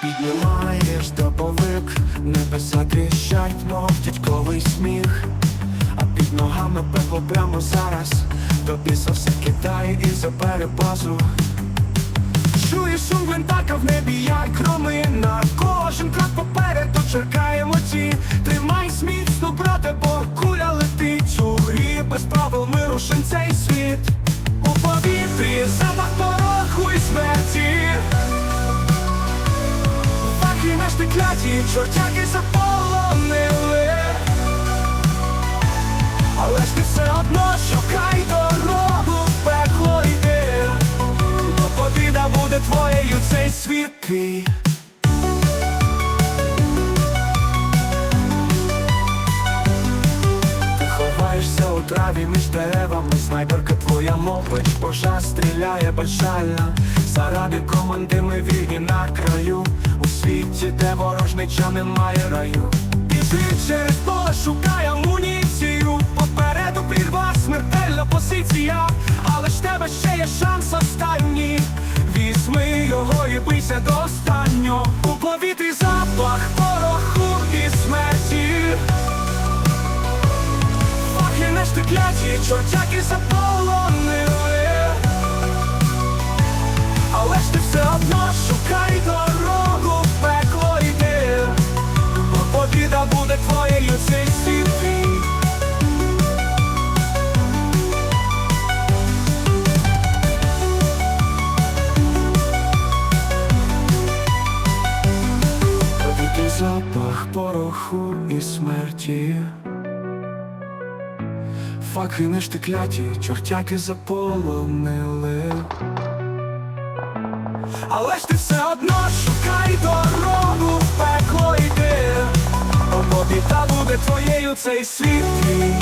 Піднімаєш доповик, небеса тріщать, мов дядьковий сміх, а під ногами пекло прямо зараз, до біса все кидає і за перебазу. Чуєш шум гвинтака в небі, як громина Кожен крок попереду черкаємо ті Тримай міцно, брате, бо куля летить У грі. Без правил ми рушим цей світ. У повітрі запах пороху і смерті чортяки заполонили. Але ж ти все одно шукай дорогу в пекло йди. Бо побіда буде твоєю цей світ твій. У траві між деревами Снайперка твоя мовить, божа стріляє безжально Заради команди ми вільні на краю. У світі, де ворожнича немає раю. Біжи через поле, шукай амуніцію Попереду прірва, смертельна позиція. Але ж тебе ще є шанс останній. Візьми його і бийся до останнього. У повітрі запах пороху і смерті. Фахи не штикляті, чортяки заполонили запах і смерті. Факи не штикляті, чортяки заполонили. Але ж ти все одно шукай дорогу в пекло йди. Бо біда буде твоєю цей світ твій